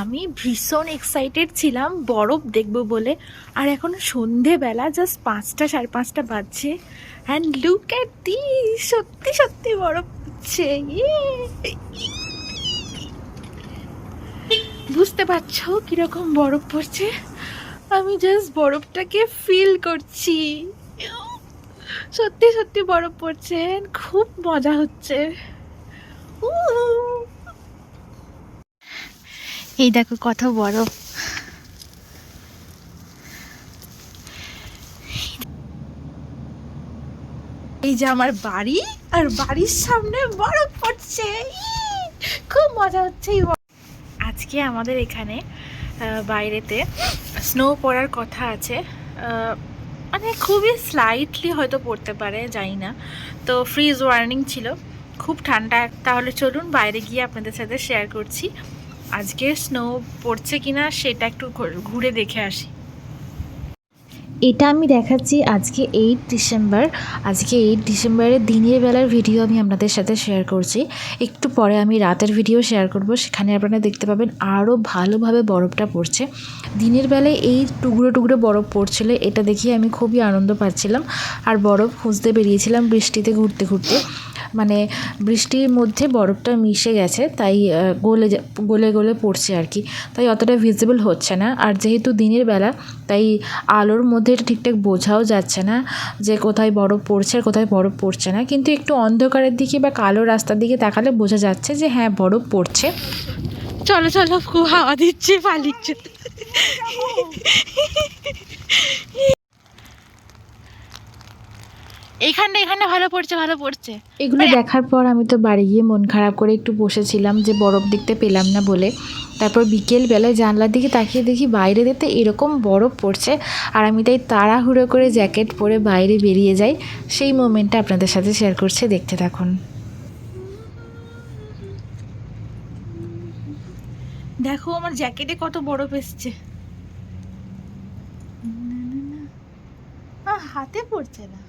আমি ভীষণ এক্সাইটেড ছিলাম, বরফ দেখব বলে। আর এখন সন্ধেবেলা জাস্ট পাঁচটা, সাড়ে পাঁচটা বাজছে। অ্যান্ড লুক অ্যাট দি সত্যি সত্যি বরফ হচ্ছে বুঝতে পারছ কীরকম বরফ পড়ছে? আমি জাস্ট বরফটাকে ফিল করছি। সত্যি সত্যি বরফ পড়ছে। খুব মজা হচ্ছে। উহ। এই দেখো কত বরফ এই যে আমার বাড়ি, আর বাড়ির সামনে বরফ পড়ছে! খুব মজা হচ্ছে আজকে আমাদের এখানে বাইরেতে স্নো পড়ার কথা আছে। মানে খুবই স্লাইটলি হয়তো পড়তে পারে, জানি না। তো ফ্রিজ ওয়ার্নিং ছিল। খুব ঠান্ডা, তাহলে চলুন বাইরে গিয়ে আপনাদের সাথে শেয়ার করছি। আজকে স্নো পড়ছে কিনা সেটা একটু ঘুরে দেখে আসি। এটা আমি দেখাচ্ছি আজকে এইট ডিসেম্বর আজকে এইট ডিসেম্বরের দিনের বেলার ভিডিও আমি আপনাদের সাথে শেয়ার করছি। একটু পরে আমি রাতের ভিডিও শেয়ার করব। সেখানে আপনারা দেখতে পাবেন আরও ভালোভাবে বরফটা পড়ছে। দিনের বেলায় এই টুকরো টুকরো বরফ পড়ছিল, এটা দেখিয়ে আমি খুবই আনন্দ পাচ্ছিলাম। আর বরফ খুঁজতে বেরিয়েছিলাম বৃষ্টিতে ঘুরতে ঘুরতে। মানে বৃষ্টির মধ্যে বরফটা মিশে গেছে, তাই গলে গলে গলে পড়ছে আর কি। তাই অতটা ভিজিবল হচ্ছে না। আর যেহেতু দিনের বেলা, তাই আলোর মধ্যে এটা ঠিকঠাক বোঝাও যাচ্ছে না যে কোথায় বরফ পড়ছে আর কোথায় বরফ পড়ছে না। কিন্তু একটু অন্ধকারের দিকে বা কালো রাস্তার দিকে তাকালে বোঝা যাচ্ছে যে হ্যাঁ বরফ পড়ছে। চলো চলো খুব হাওয়া দিচ্ছে, পালিচ্ছে। এইখানটা এখানে ভালো পড়ছে ভালো পড়ছে। এগুলো দেখার পর আমি তো বাড়ি গিয়ে মন খারাপ করে একটু বসেছিলাম যে বরফ দেখতে পেলাম না বলে। তারপর বিকেল বেলায় জানলার দিকে তাকিয়ে দেখি বাইরে দেখতে এরকম বরফ পড়ছে আর আমি তাই তাড়াহুড়ো করে জ্যাকেট পরে বাইরে বেরিয়ে যাই। সেই মোমেন্টটা আপনাদের সাথে শেয়ার করছে দেখতে থাকুন। দেখো আমার জ্যাকেটে কত বরফ এসছে। হাতে পড়ছে না।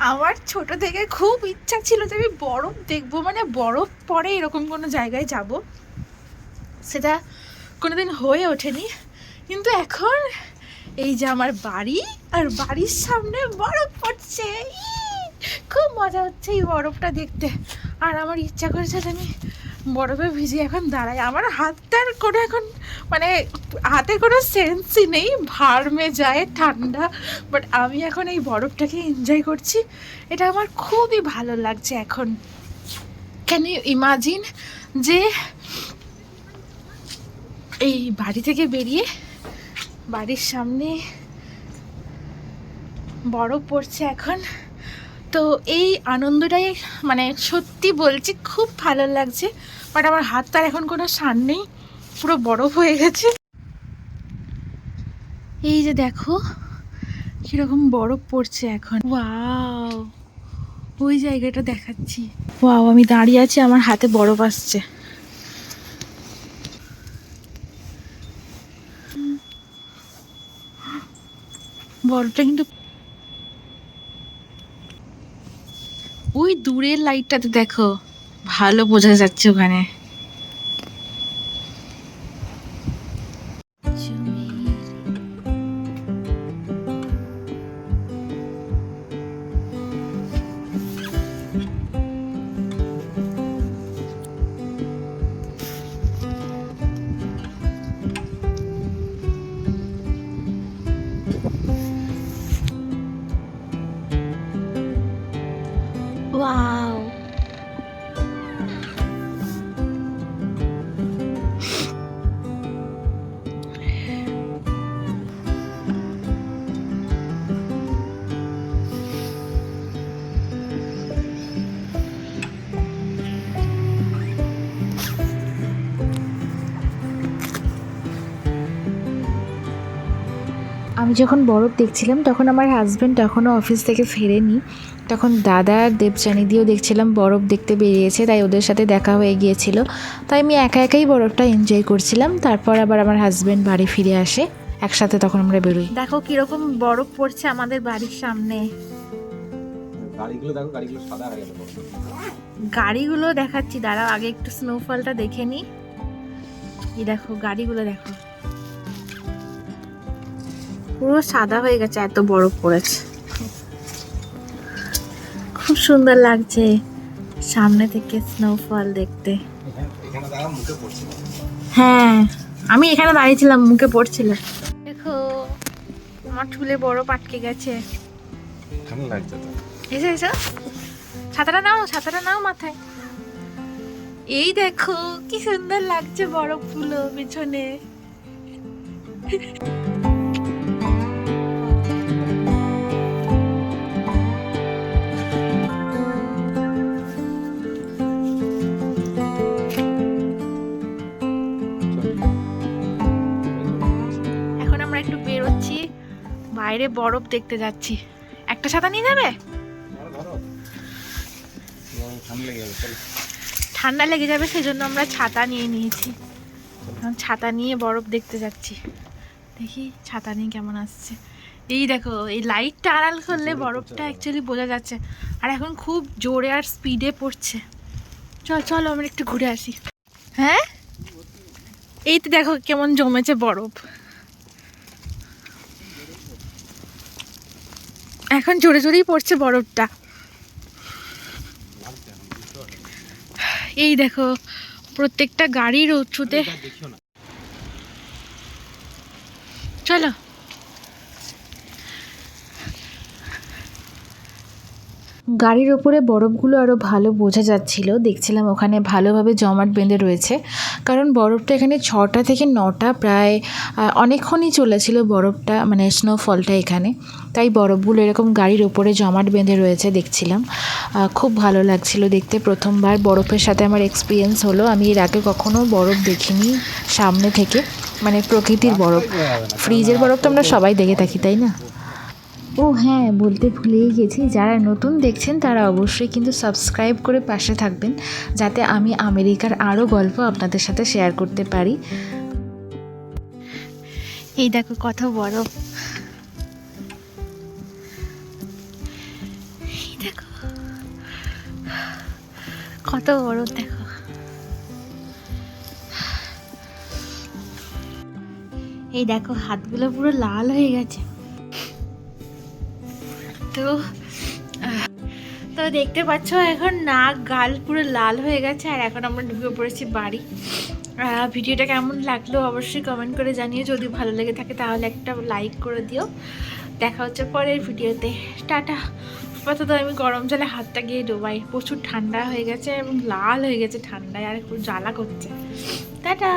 আমার ছোট থেকে খুব ইচ্ছা ছিল যে আমি বরফ দেখব মানে বরফ পরে এরকম কোনো জায়গায় যাব। সেটা কোনোদিন হয়ে ওঠেনি। কিন্তু এখন এই যে আমার বাড়ি আর বাড়ির সামনে বরফ পড়ছে! খুব মজা হচ্ছে এই বরফটা দেখতে। আর আমার ইচ্ছা করেছে যে আমি বরফে ভিজে এখন দাঁড়াই। আমার হাতটার কোনো এখন মানে হাতে কোনো সেন্সই নেই ভার্মে যায় ঠান্ডা বাট আমি এখন এই বরফটাকে এনজয় করছি। এটা আমার খুবই ভালো লাগছে এখন। ক্যান ইউ ইমাজিন যে এই বাড়ি থেকে বেরিয়ে বাড়ির সামনে বরফ পড়ছে এখন। তো এই আনন্দটাই মানে সত্যি বলছি, খুব ভালো লাগছে বাট আমার হাত তার এখন কোনো সান নেই। পুরো বরফ হয়ে গেছে। এই যে দেখো, কীরকম বরফ পড়ছে এখন। ওই জায়গাটা দেখাচ্ছি। ওয়াও, আমি দাঁড়িয়ে আছি, আমার হাতে বরফ আসছে। বরফটা কিন্তু ওই দূরের লাইটটাতে দেখো, ভালো বোঝা যাচ্ছে ওখানে। আমি যখন বরফ দেখছিলাম তখন আমার হাজব্যান্ড তখনও অফিস থেকে ফেরেনি। তখন দাদা আর দেবচানি দিয়েও দেখছিলাম বরফ দেখতে বেরিয়েছে তাই ওদের সাথে দেখা হয়ে গিয়েছিল। তাই আমি একা একাই বরফটা এনজয় করছিলাম। তারপর আবার আমার হাজব্যান্ড বাড়ি ফিরে আসে। একসাথে তখন আমরা বেরোই। দেখো কীরকম বরফ পড়ছে আমাদের বাড়ির সামনে। গাড়িগুলো দেখো গাড়িগুলো সাদা হয়ে গেছে। গাড়িগুলো দেখাচ্ছি দাঁড়াও আগে একটু স্নোফলটা দেখে নি। এই দেখো গাড়িগুলো দেখো। পুরো সাদা হয়ে গেছে এত বরফ পড়েছে খুব সুন্দর লাগছে সামনে থেকে স্নোফল দেখতে। হ্যাঁ আমি এখানে দাঁড়িয়েছিলাম মুখে পড়ছিল। দেখো আমার চুলে বরফ আটকে গেছে। এসো এসো। ছাতাটা নাও ছাতাটা নাও মাথায়। এই দেখো কি সুন্দর লাগছে বরফ বরফগুলো পেছনে। বাইরে বরফ দেখতে যাচ্ছি। একটা ছাতা নিয়ে যাবে? ঠান্ডা লেগে যাবে সেজন্য আমরা ছাতা নিয়ে নিয়েছি। এখন ছাতা নিয়ে বরফ দেখতে যাচ্ছি। দেখি ছাতা নিয়ে কেমন আসছে। এই দেখো এই লাইটটা আড়াল করলে বরফটা অ্যাকচুয়ালি বোঝা যাচ্ছে। আর এখন খুব জোরে আর স্পিডে পড়ছে। চল চলো আমরা একটু ঘুরে আসি। হ্যাঁ? এই তো দেখো কেমন জমেছে বরফ। এখন জোরে জোরেই পড়ছে বরফটা। এই দেখো প্রত্যেকটা গাড়ির উঁচুতে দেখিও না চলো গাড়ির ওপরে বরফগুলো আরও ভালো বোঝা যাচ্ছিল। দেখছিলাম ওখানে ভালোভাবে জমাট বেঁধে রয়েছে। কারণ বরফটা এখানে ছটা থেকে নটা প্রায় অনেকক্ষণই চলেছিল বরফটা মানে স্নোফলটা এখানে। তাই বরফগুলো এরকম গাড়ির ওপরে জমাট বেঁধে রয়েছে দেখছিলাম। খুব ভালো লাগছিল দেখতে। প্রথমবার বরফের সাথে আমার এক্সপিরিয়েন্স হলো। আমি এর আগে কখনো বরফ দেখিনি সামনে থেকে। মানে প্রকৃতির বরফ। ফ্রিজের বরফ তো আমরা সবাই দেখে থাকি তাই না? ও হ্যাঁ বলতে ভুলেই গেছি। যারা নতুন দেখছেন, তারা অবশ্যই কিন্তু সাবস্ক্রাইব করে পাশে থাকবেন, যাতে আমি আমেরিকার আরও গল্প আপনাদের সাথে শেয়ার করতে পারি। এই দেখো কত বড়। দেখো। কত বড়, দেখো। এই দেখো, হাতগুলো পুরো লাল হয়ে গেছে। তো তো দেখতে পাচ্ছ এখন নাক, গাল পুরো লাল হয়ে গেছে, আর এখন আমরা ঢুকে পড়েছি বাড়ি। ভিডিওটা কেমন লাগল অবশ্যই কমেন্ট করে জানিয়ে যদি ভালো লেগে থাকে তাহলে একটা লাইক করে দিও। দেখা হচ্ছে পরের ভিডিওতে। টাটা। আপাতত আমি গরম জলে হাতটা গিয়ে ডোবাই। প্রচুর ঠান্ডা হয়ে গেছে এবং লাল হয়ে গেছে ঠান্ডায়, আর খুব জ্বালা করছে। টাটা।